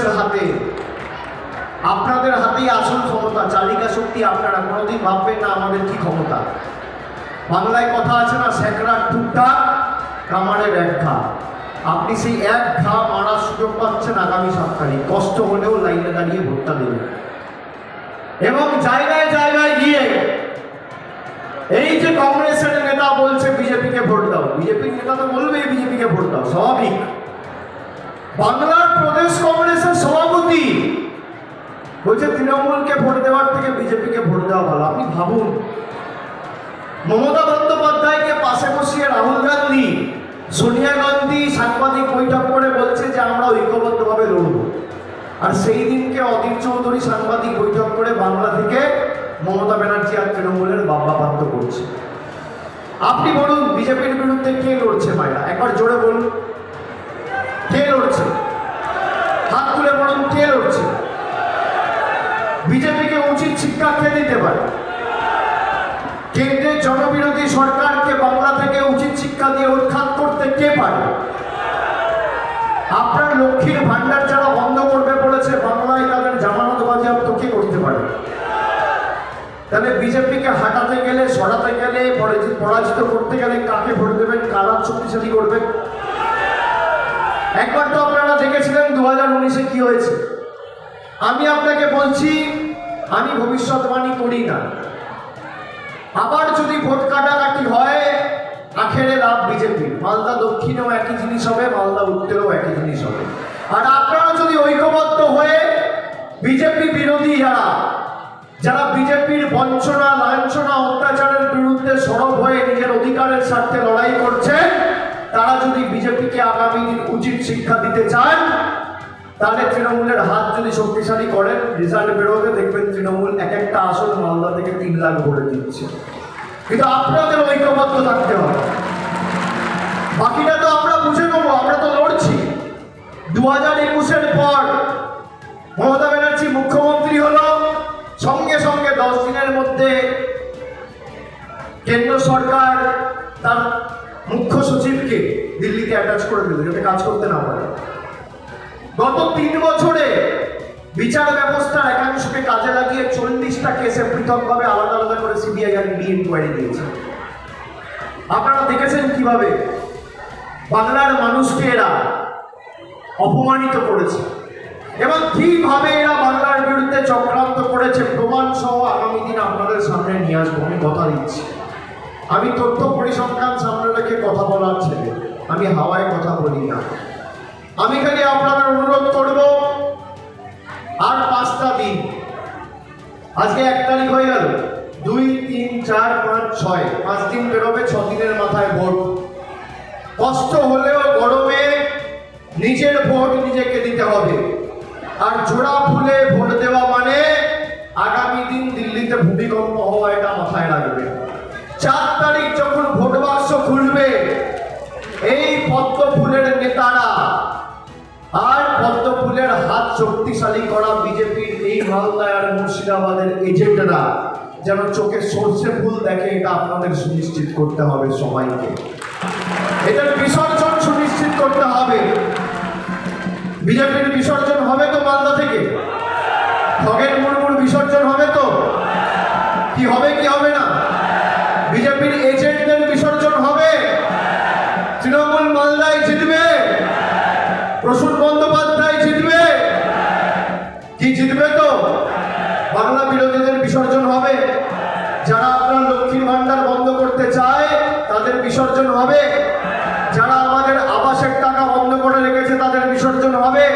মানুষের হাতে। আপনাদের হাতেই আসল ক্ষমতা, চালিকা শক্তি আপনারা কোনোদিন ভাববেন না আমাদের কি ক্ষমতা। বাংলায় কথা আছে না স্যাকরার টুকটা কামারের এক ঘা আপনি সেই এক ঘা মারার সুযোগ পাচ্ছেন আগামী সপ্তাহে। কষ্ট হলেও লাইনে দাঁড়িয়ে ভোটটা দেবেন। এবং জায়গায় জায়গায় গিয়ে এই যে কংগ্রেসের নেতা বলছে, বিজেপিকে ভোট দাও। বিজেপির নেতা তো বলবে বিজেপিকে ভোট দাও, স্বাভাবিক। বাংলার প্রদেশ কংগ্রেসের সভাপতি। বলছে, তৃণমূলকে ভোট দেওয়ার থেকে বিজেপিকে ভোট দেওয়া ভালো। আপনি ভাবুন, মমতা বন্দ্যোপাধ্যায়কে পাশে বসিয়ে রাহুল গান্ধী, সোনিয়া গান্ধী সাংবাদিক বৈঠক করে বলছে যে, আমরা ঐক্যবদ্ধভাবে লড়ব। আর সেই দিনকে অধীর চৌধুরী সাংবাদিক বৈঠক করে বাংলা থেকে মমতা ব্যানার্জি আর তৃণমূলের বাবা বাধ্য করছে। আপনি বলুন, বিজেপির বিরুদ্ধে কে লড়ছে মায়েরা? একবার জোরে বলুন। কে লড়ছে হাত তুলে বলুন কে লড়ছে বিজেপিকে উচিত শিক্ষা কে দিতে পারে কেন্দ্রের জনবিরোধী সরকারকে বাংলা থেকে উচিত শিক্ষা দিয়ে উৎখাত করতে কে পারে? আপনার লক্ষ্মীর ভান্ডার যারা বন্ধ করবে বলেছে, বাংলায় তাদের জামানত বাজেয়াপ্ত কে করতে পারে? তাহলে বিজেপিকে হাঁটাতে গেলে, সরাতে গেলে, পরাজিত করতে গেলে কাকে ভোট দেবেন? কারা শক্তিশালী করবেন একবার তো আপনারা দেখেছিলেন দু হাজার উনিশে কি হয়েছে। আমি আপনাকে বলছি আমি ভবিষ্যৎবাণী করি না। আবার যদি ভোট কাটাকাটি হয়, আখেরে লাভ বিজেপি। মালদা দক্ষিণেও একই জিনিস হবে, মালদা উত্তরেও একই জিনিস হবে। আর আপনারা যদি ঐক্যবদ্ধ হয়ে বিজেপি বিরোধী যারা যারা বিজেপির বঞ্চনা, লাঞ্ছনা, অত্যাচারের বিরুদ্ধে সরব হয়ে নিজের অধিকারের স্বার্থে লড়াই করছে তারা যদি বিজেপিকে আগামী দিন উচিত শিক্ষা দিতে চান তাহলে তৃণমূলের হাত যদি শক্তিশালী করেন রেজাল্ট বেরোবে, দেখবেন তৃণমূল এক একটা আসন মালদা থেকে তিন লাখ ভরে দিচ্ছে কিন্তু আপনাদের ঐক্যবদ্ধ থাকতে হবে। বাকিটা তো আমরা বুঝে নেব, আমরা তো লড়ছি। দু হাজার একুশের পর মমতা ব্যানার্জি মুখ্যমন্ত্রী হলো, সঙ্গে সঙ্গে দশ দিনের মধ্যে কেন্দ্র সরকার তার মুখ্য সচিবকে দিল্লিতে অ্যাটাচ করে দিল যাতে কাজ করতে না পারে। গত তিন বছরে বিচার ব্যবস্থার একাংশকে কাজে লাগিয়ে চল্লিশটা কেসে পৃথকভাবে আলাদা আলাদা করে সিবিআই আর ইডি ইনকোয়ারি দিয়েছে। আপনারা দেখেছেন কীভাবে বাংলার মানুষকে এরা অপমানিত করেছে এবং কীভাবে এরা বাংলার বিরুদ্ধে চক্রান্ত করেছে প্রমাণ সহ আগামী দিন আপনাদের সামনে নিয়ে আসব, আমি কথা দিচ্ছি। আমি তথ্য পরিসংখ্যান সামনে রেখে কথা বলার ছেলে। আমি হাওয়ায় কথা বলি না। আমি খালি আপনাদের অনুরোধ করব আর পাঁচটা দিন। আজকে এক তারিখ হয়ে গেল। দুই, তিন, চার, পাঁচ, ছয়। পাঁচ দিন বেরোবে, ছ দিনের মাথায় ভোট। কষ্ট হলেও গরমে নিজের ভোট নিজেকে দিতে হবে। আর জোড়া ফুলে ভোট দেওয়া মানে আগামী দিন দিল্লিতে ভূমিকম্প হওয়া এটা মাথায় রাখবে। চার তারিখ যখন ভোট বাক্স খুলবে, এই পদ্ম ফুলের নেতারা পদ্ম ফুলের হাত শক্তিশালী করা বিজেপির এই মালদায় আর মুর্শিদাবাদের এজেন্টরা যেন চোখে সর্ষে ফুল দেখে, এটা আপনাদের সুনিশ্চিত করতে হবে সবাইকে। এটার বিসর্জন সুনিশ্চিত করতে হবে। বিজেপির বিসর্জন হবে তো মালদা থেকে? খগেন মুর্মুর বিসর্জন হবে তো? কি হবে কি হবে না? বিজেপির এজেন্টদের বিসর্জন হবে? তৃণমূল মালদায় জিতবে? প্রসূন বন্দ্যোপাধ্যায় বিসর্জন হবে। যারা আপনার লক্ষ্মীর ভান্ডার বন্ধ করতে চায়, তাদের বিসর্জন হবে। যারা আমাদের আবাসের টাকা বন্ধ করে রেখেছে, তাদের বিসর্জন হবে।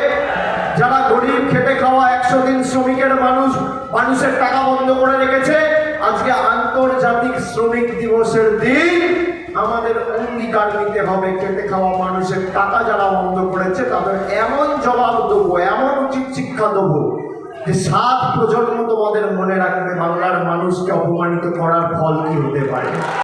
যারা গরিব খেটে খাওয়া একশো দিন শ্রমিকের মানুষ, মানুষের টাকা বন্ধ করে রেখেছে, আজকে আন্তর্জাতিক শ্রমিক দিবসের দিন আমাদের অঙ্গীকার নিতে হবে। খেটে খাওয়া মানুষের টাকা যারা বন্ধ করেছে, তাদের এমন জবাব দেবো, এমন উচিত শিক্ষা দেবো যে সাত প্রজন্ম তোমাদের মনে রাখবে বাংলার মানুষকে অপমানিত করার ফল কি হতে পারে?